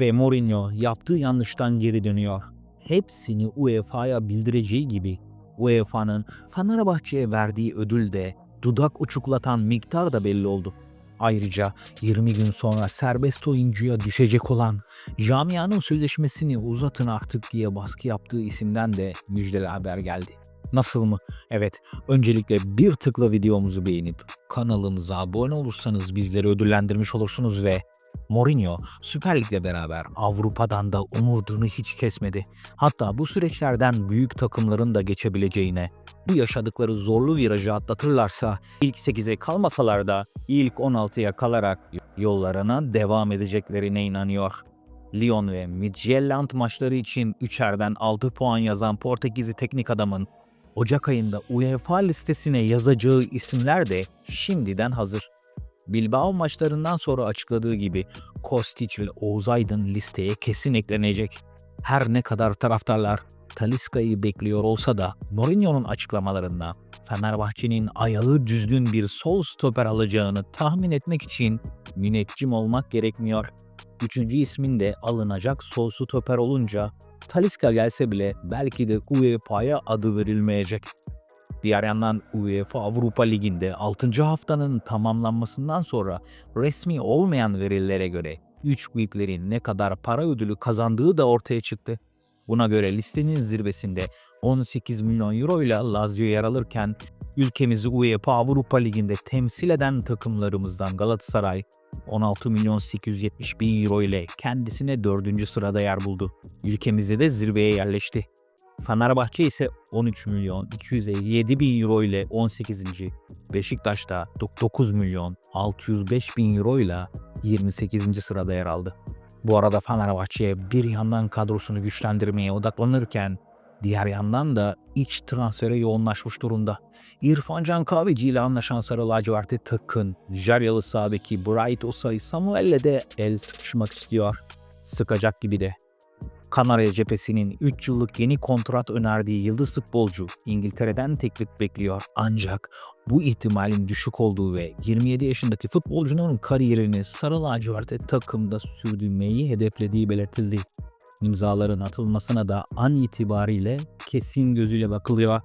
Ve Mourinho yaptığı yanlıştan geri dönüyor. Hepsini UEFA'ya bildireceği gibi UEFA'nın Fenerbahçe'ye verdiği ödül de dudak uçuklatan miktar da belli oldu. Ayrıca 20 gün sonra serbest oyuncuya düşecek olan camianın sözleşmesini uzatın artık diye baskı yaptığı isimden de müjdeli haber geldi. Nasıl mı? Evet, öncelikle bir tıkla videomuzu beğenip kanalımıza abone olursanız bizleri ödüllendirmiş olursunuz ve Mourinho Süper Lig'le beraber Avrupa'dan da umudunu hiç kesmedi. Hatta bu süreçlerden büyük takımların da geçebileceğine, bu yaşadıkları zorlu virajı atlatırlarsa ilk 8'e kalmasalar da ilk 16'ya kalarak yollarına devam edeceklerine inanıyor. Lyon ve Midtjylland maçları için 3'erden 6 puan yazan Portekizli teknik adamın Ocak ayında UEFA listesine yazacağı isimler de şimdiden hazır. Bilbao maçlarından sonra açıkladığı gibi Kostic ve Oğuz Aydın listeye kesin eklenecek. Her ne kadar taraftarlar Taliska'yı bekliyor olsa da Mourinho'nun açıklamalarında Fenerbahçe'nin ayağı düzgün bir sol stoper alacağını tahmin etmek için müneccim olmak gerekmiyor. Üçüncü ismin de alınacak sol stoper olunca Taliska gelse bile belki de UEFA'ya adı verilmeyecek. Diğer yandan UEFA Avrupa Ligi'nde 6. haftanın tamamlanmasından sonra resmi olmayan verilere göre 3 büyüklerin ne kadar para ödülü kazandığı da ortaya çıktı. Buna göre listenin zirvesinde 18 milyon euro ile Lazio yer alırken ülkemizi UEFA Avrupa Ligi'nde temsil eden takımlarımızdan Galatasaray 16 milyon 870 bin euro ile kendisine 4. sırada yer buldu. Ülkemizde de zirveye yerleşti. Fenerbahçe ise 13 milyon 257 bin euro ile 18. Beşiktaş'ta 9 milyon 605 bin euro ile 28. sırada yer aldı. Bu arada Fenerbahçe bir yandan kadrosunu güçlendirmeye odaklanırken diğer yandan da iç transfere yoğunlaşmış durumda. İrfan Can Kahveci ile anlaşan Sarı Lacivert'e takın. Jaryalı sağdaki Bright Osay Samuel'le de el sıkışmak istiyor. Sıkacak gibi de. Kanarya cephesinin 3 yıllık yeni kontrat önerdiği yıldız futbolcu İngiltere'den teklif bekliyor. Ancak bu ihtimalin düşük olduğu ve 27 yaşındaki futbolcunun kariyerini Sarı Lacivert'e takımda sürdürmeyi hedeflediği belirtildi. İmzaların atılmasına da an itibariyle kesin gözüyle bakılıyor.